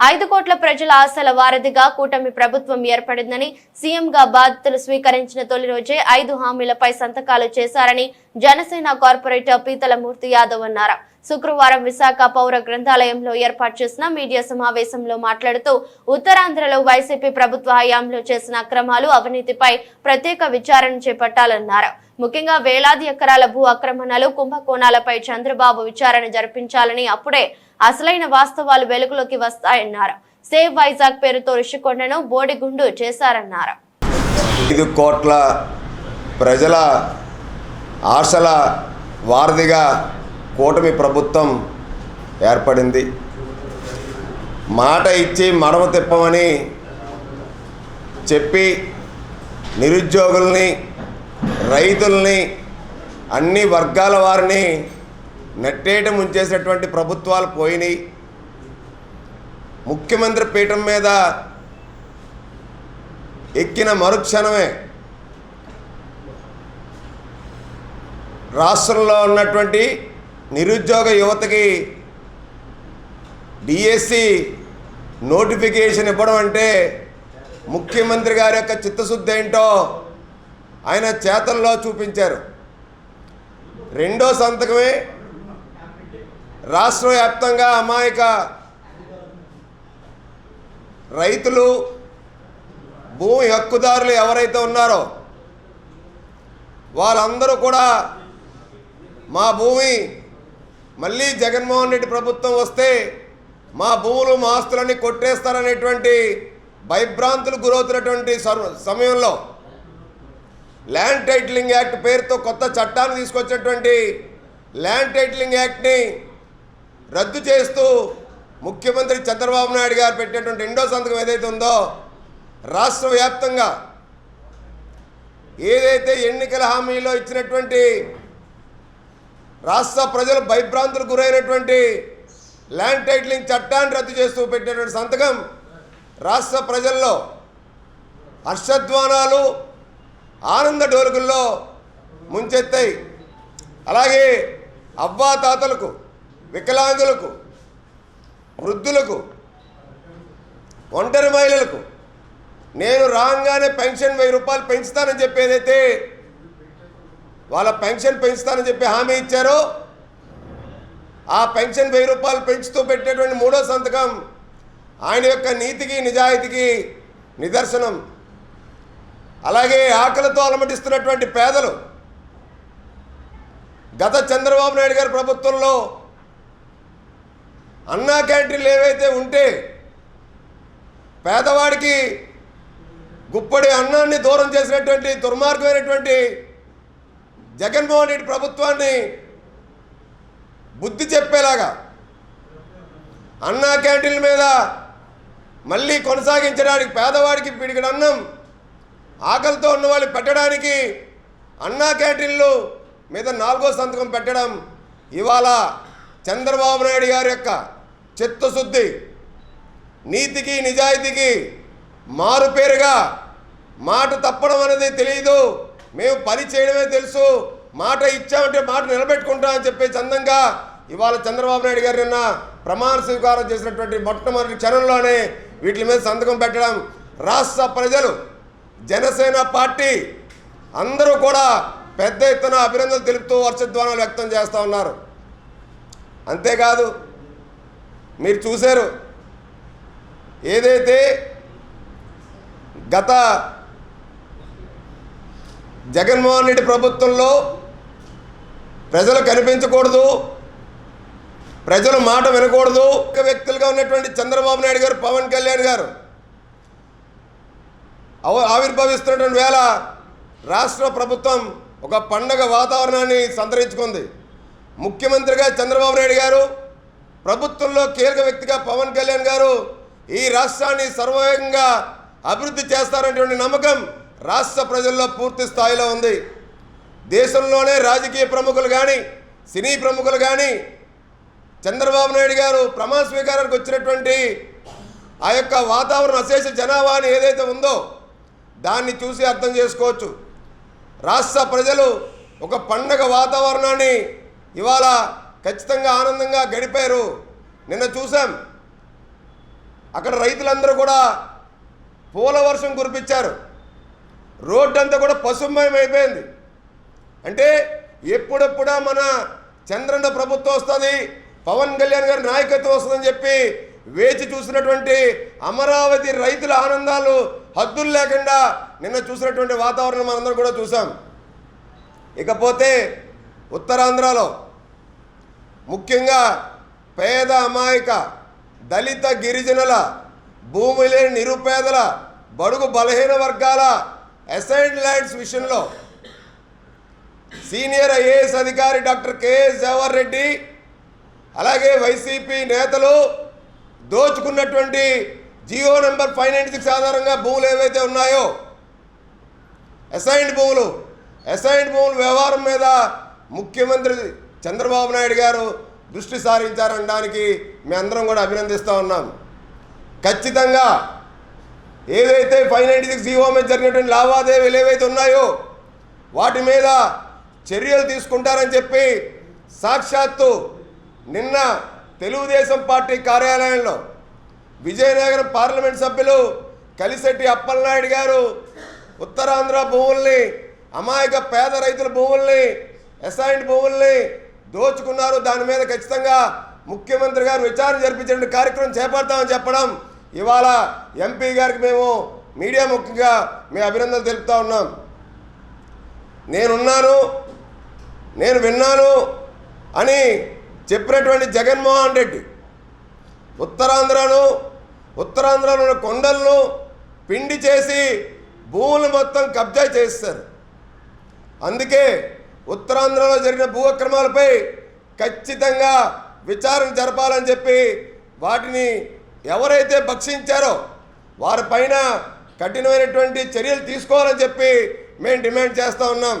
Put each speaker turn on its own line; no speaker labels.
ఐదు కోట్ల ప్రజల ఆశల వారధిగా కూటమి ప్రభుత్వం ఏర్పడిందని సీఎంగా బాధ్యతలు స్వీకరించిన తొలి రోజే ఐదు హామీలపై సంతకాలు చేశారని జనసేన కార్పొరేటర్ పీతల మూర్తి యాదవ్ అన్నారు. శుక్రవారం విశాఖ పౌర గ్రంథాలయంలో ఏర్పాటు చేసిన మీడియా సమావేశంలో మాట్లాడుతూ ఉత్తరాంధ్రలో వైసీపీ ప్రభుత్వ హయాంలో చేసిన అక్రమాలు అవినీతిపై ప్రత్యేక విచారణ చేపట్టాలన్నారు. ముఖ్యంగా వేలాది ఎకరాల భూ ఆక్రమణలు కుంభకోణాలపై చంద్రబాబు విచారణ జరిపించాలని అప్పుడే అసలైన వాస్తవాలు వెలుగులోకి వస్తాయన్నారు. సేవ్ వైజాగ్ పేరుతో ఋషికొండను బోడిగుండు చేశారన్నారు.
ఐదు కోట్ల ప్రజల ఆశల వారధిగా కూటమి ప్రభుత్వం ఏర్పడింది. మాట ఇచ్చి మడమ తిప్పమని చెప్పి నిరుద్యోగుల్ని రైతుల్ని అన్ని వర్గాల వారిని నెట్టేట ముంచేసినటువంటి ప్రభుత్వాలు పోయినాయి. ముఖ్యమంత్రి పీఠం మీద ఎక్కిన మరుక్షణమే రాష్ట్రంలో ఉన్నటువంటి నిరుద్యోగ యువతకి డిఎస్సి నోటిఫికేషన్ ఇవ్వడం అంటే ముఖ్యమంత్రి గారి యొక్క చిత్తశుద్ధి ఏంటో ఆయన చేతల్లో చూపించారు. రెండో సంతకమే రాష్ట్ర వ్యాప్తంగా అమాయక రైతులు భూమి హక్కుదారులు ఎవరైతే ఉన్నారో వాళ్ళందరూ కూడా మా భూమి మళ్ళీ జగన్మోహన్ రెడ్డి ప్రభుత్వం వస్తే మా భూములు మా ఆస్తులన్నీ కొట్టేస్తారనేటువంటి భయభ్రాంతులు గురవుతున్నటువంటి సమయంలో ల్యాండ్ టైటిలింగ్ యాక్ట్ పేరుతో కొత్త చట్టాన్ని తీసుకొచ్చినటువంటి ల్యాండ్ టైటిలింగ్ యాక్ట్ని రద్దు చేస్తూ ముఖ్యమంత్రి చంద్రబాబు నాయుడు గారు పెట్టినటువంటి రెండో సంతకం ఏదైతే ఉందో రాష్ట్ర వ్యాప్తంగా ఏదైతే ఎన్నికల హామీలో ఇచ్చినటువంటి రాష్ట్ర ప్రజలు భయభ్రాంతులు గురైనటువంటి ల్యాండ్ టైటిలింగ్ చట్టాన్ని రద్దు చేస్తూ పెట్టినటువంటి సంతకం రాష్ట్ర ప్రజల్లో హర్షధ్వానాలు ఆనంద డోలుగుల్లో ముంచెత్తాయి. అలాగే అవ్వా తాతలకు వికలాంగులకు వృద్ధులకు ఒంటరి మహిళలకు నేను రాగానే పెన్షన్ వెయ్యి రూపాయలు పెంచుతానని చెప్పి ఏదైతే వాళ్ళ పెన్షన్ పెంచుతానని చెప్పి హామీ ఇచ్చారో ఆ పెన్షన్ వెయ్యి రూపాయలు పెంచుతూ పెట్టేటువంటి మూడో సంతకం ఆయన యొక్క నీతికి నిజాయితీకి నిదర్శనం. అలాగే ఆకలితో అలమటిస్తున్నటువంటి పేదలు. గత చంద్రబాబు నాయుడు గారి ప్రభుత్వంలో అన్నా క్యాంటీన్లు ఏవైతే ఉంటే పేదవాడికి గుప్పడి అన్నాన్ని దూరం చేసినటువంటి దుర్మార్గమైనటువంటి జగన్మోహన్ రెడ్డి ప్రభుత్వాన్ని బుద్ధి చెప్పేలాగా అన్నా క్యాంటీన్ల మీద మళ్ళీ కొనసాగించడానికి పేదవాడికి పిడికిడి అన్నం ఆకలితో ఉన్న వాళ్ళు పెట్టడానికి అన్నా క్యాంటీన్లు మీద నాలుగో సంతకం పెట్టడం ఇవాళ చంద్రబాబు నాయుడు గారి యొక్క చిత్తశుద్ధి నీతికి నిజాయితీకి మారుపేరుగా మాట తప్పడం అనేది తెలియదు మేము పని చేయడమే తెలుసు. మాట ఇచ్చామంటే మాట నిలబెట్టుకుంటామని చెప్పే చందంగా ఇవాళ చంద్రబాబు నాయుడు గారు నిన్న ప్రమాణ స్వీకారం చేసినటువంటి మొట్టమొదటి క్షణంలోనే వీటి మీద సంతకం పెట్టడం రాష్ట్ర ప్రజలు జనసేన పార్టీ అందరూ కూడా పెద్ద ఎత్తున అభినందనలు తెలుపుతూ వర్షధ్వానాలు వ్యక్తం చేస్తూ ఉన్నారు. అంతేకాదు మీరు చూశారు ఏదైతే గత జగన్మోహన్ రెడ్డి ప్రభుత్వంలో ప్రజలు కనిపించకూడదు ప్రజలు మాట వినకూడదు ఒక వ్యక్తులుగా ఉన్నటువంటి చంద్రబాబు నాయుడు గారు పవన్ కళ్యాణ్ గారు ఆవిర్భవిస్తున్నటువంటి వేళ రాష్ట్ర ప్రభుత్వం ఒక పండగ వాతావరణాన్ని సంతరించుకుంది. ముఖ్యమంత్రిగా చంద్రబాబు నాయుడు గారు ప్రభుత్వంలో కీలక వ్యక్తిగా పవన్ కళ్యాణ్ గారు ఈ రాష్ట్రాన్ని సర్వవేగంగా అభివృద్ధి చేస్తారనేటువంటి నమ్మకం రాష్ట్ర ప్రజల్లో పూర్తి స్థాయిలో ఉంది. దేశంలోనే రాజకీయ ప్రముఖులు కానీ సినీ ప్రముఖులు కానీ చంద్రబాబు నాయుడు గారు ప్రమాణ స్వీకారానికి వచ్చినటువంటి ఆ యొక్క వాతావరణం అశేష జనాభాని ఏదైతే ఉందో దాన్ని చూసి అర్థం చేసుకోవచ్చు. రాష్ట్ర ప్రజలు ఒక పండగ వాతావరణాన్ని ఇవాళ ఖచ్చితంగా ఆనందంగా గడిపారు. నిన్న చూసాం అక్కడ రైతులందరూ కూడా పూల వర్షం కురిపించారు. రోడ్డు అంతా కూడా పశుమయం అయిపోయింది. అంటే ఎప్పుడెప్పుడా మన చంద్రన్న ప్రభుత్వం వస్తుంది పవన్ కళ్యాణ్ గారి నాయకత్వం వస్తుందని చెప్పి వేచి చూసినటువంటి అమరావతి రైతుల ఆనందాలు హద్దులు లేకుండా నిన్న చూసినటువంటి వాతావరణం మనందరం కూడా చూసాం. ఇకపోతే ఉత్తరాంధ్రలో ముఖ్యంగా పేద అమాయక దళిత గిరిజనుల భూమి లేని నిరుపేదల బడుగు బలహీన వర్గాల అసైడ్ ల్యాండ్స్ విషయంలో సీనియర్ ఐఏఎస్ అధికారి డాక్టర్ కెఎస్ జవహర్ రెడ్డి అలాగే వైసీపీ నేతలు దోచుకున్నటువంటి GO number five ninety six ఆధారంగా భూములు ఏవైతే ఉన్నాయో అసైన్డ్ భూములు అసైన్డ్ భూముల వ్యవహారం మీద ముఖ్యమంత్రి చంద్రబాబు నాయుడు గారు దృష్టి సారించారనడానికి మీ అందరం కూడా అభినందిస్తూ ఉన్నాం. ఖచ్చితంగా ఏదైతే ఫైవ్ నైంటీ సిక్స్ జీవో మీద జరిగినటువంటి లావాదేవీలు ఏవైతే ఉన్నాయో వాటి మీద చర్యలు తీసుకుంటారని చెప్పి సాక్షాత్తు నిన్న తెలుగుదేశం పార్టీ కార్యాలయంలో విజయనగరం పార్లమెంట్ సభ్యులు కలిశెట్టి అప్పలనాయుడు గారు ఉత్తరాంధ్ర భూముల్ని అమాయక పేద రైతుల భూముల్ని అసైన్డ్ భూముల్ని దోచుకున్నారు. దాని మీద ఖచ్చితంగా ముఖ్యమంత్రి గారు విచారణ జరిపించే కార్యక్రమం చేపడతామని చెప్పడం ఇవాళ ఎంపీ గారికి మేము మీడియా ముఖ్యంగా మీ అభినందనలు తెలుపుతా ఉన్నాం. నేనున్నాను నేను విన్నాను అని చెప్పినటువంటి జగన్మోహన్ రెడ్డి ఉత్తరాంధ్రను ఉత్తరాంధ్రలో ఉన్న కొండలను పిండి చేసి భూములు మొత్తం కబ్జా చేస్తారు. అందుకే ఉత్తరాంధ్రలో జరిగిన భూ అక్రమాలపై ఖచ్చితంగా విచారణ జరపాలని చెప్పి వాటిని ఎవరైతే భక్షించారో వారిపైన కఠినమైనటువంటి చర్యలు తీసుకోవాలని చెప్పి మేము డిమాండ్ చేస్తూ ఉన్నాం.